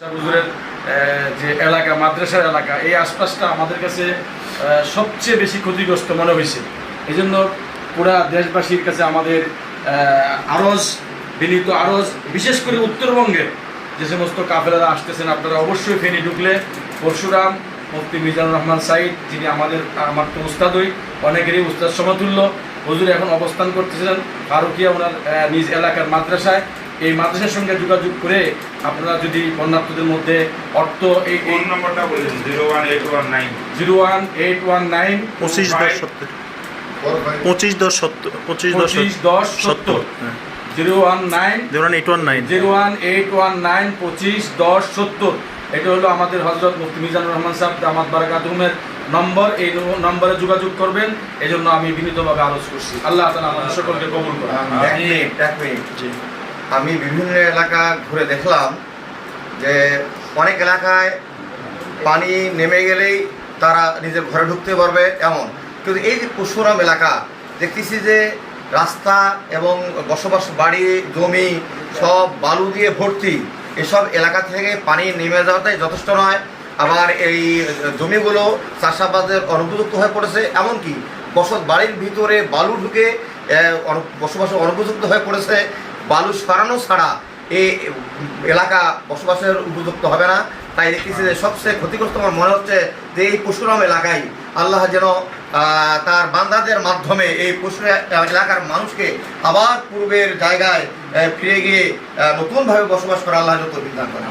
হুজুরের যে এলাকা, মাদ্রাসার এলাকা, এই আশপাশটা আমাদের কাছে সবচেয়ে বেশি ক্ষতিগ্রস্ত মনে হয়েছে। এই জন্য পুরা দেশবাসীর কাছে আমাদের আরজ, বিনীত আরজ, বিশেষ করে উত্তরবঙ্গের যে সমস্ত কাফেলারা আসতেছেন, আপনারা অবশ্যই ফেনি ঢুকলে পরশুরাম, মুফতি মিজানুর রহমান সাইদ, যিনি আমাদের, আমার তো উস্তাদই অনেকেরই উস্তাদ সমতুল্য। হুজুর এখন অবস্থান করতেছিলেন ফারুকিয়া ওনার নিজ এলাকার মাদ্রাসায়। এই মাদ্রাসার সঙ্গে যোগাযোগ করে আপনারা যদি বন্যার্থদের মধ্যে অর্থ এই ফোন নম্বরটা বলুন zero one eight one nine. Zero one eight one nine পঁচিশ দশ সত্তর। পঁচিশ দশ সত্তর পঁচিশ দশ পঁচিশ দশ সত্তর। Zero one nine zero eight one nine. Zero one eight one nine পঁচিশ দশ সত্তর। এটা হলো আমাদের হজরত মুফতি মিজানুর রহমান সাহেব দামাত বারাকাতুমের নম্বর। এই নম্বরে যোগাযোগ করবেন। এই জন্য আমি বিনীতভাবে আলোচ করছি। আল্লাহ তালা আমাদের সকলকে কবুল করেন আমি বিভিন্ন এলাকা ঘুরে দেখলাম যে অনেক এলাকায় পানি নেমে গেলেই তারা নিজের ঘরে ঢুকতে পারবে এমন। কিন্তু এই যে পশুরাম এলাকা, দেখতেছি যে রাস্তা এবং বসবাস বাড়ি, জমি সব বালু দিয়ে ভর্তি। এসব এলাকা থেকে পানি নেমে যাওয়াটাই যথেষ্ট নয়। আবার এই জমিগুলো চাষাবাদের অনুপযুক্ত হয়ে পড়েছে। এমনকি বসত বাড়ির ভিতরে বালু ঢুকে বসবাসের অনুপযুক্ত হয়ে পড়েছে। বালু সরানো ছাড়া এই এলাকা বসবাসের উপযুক্ত হবে না। তাই দেখতেছি যে সবচেয়ে ক্ষতিগ্রস্ত আমার মনে হচ্ছে যে এই পশুরাম এলাকায় আল্লাহ যেন তার বান্দাদের মাধ্যমে এই পশু এলাকার মানুষকে আবার পূর্বের জায়গায় ফিরে গিয়ে নতুনভাবে বসবাস করা আল্লাহ যত বিধান করে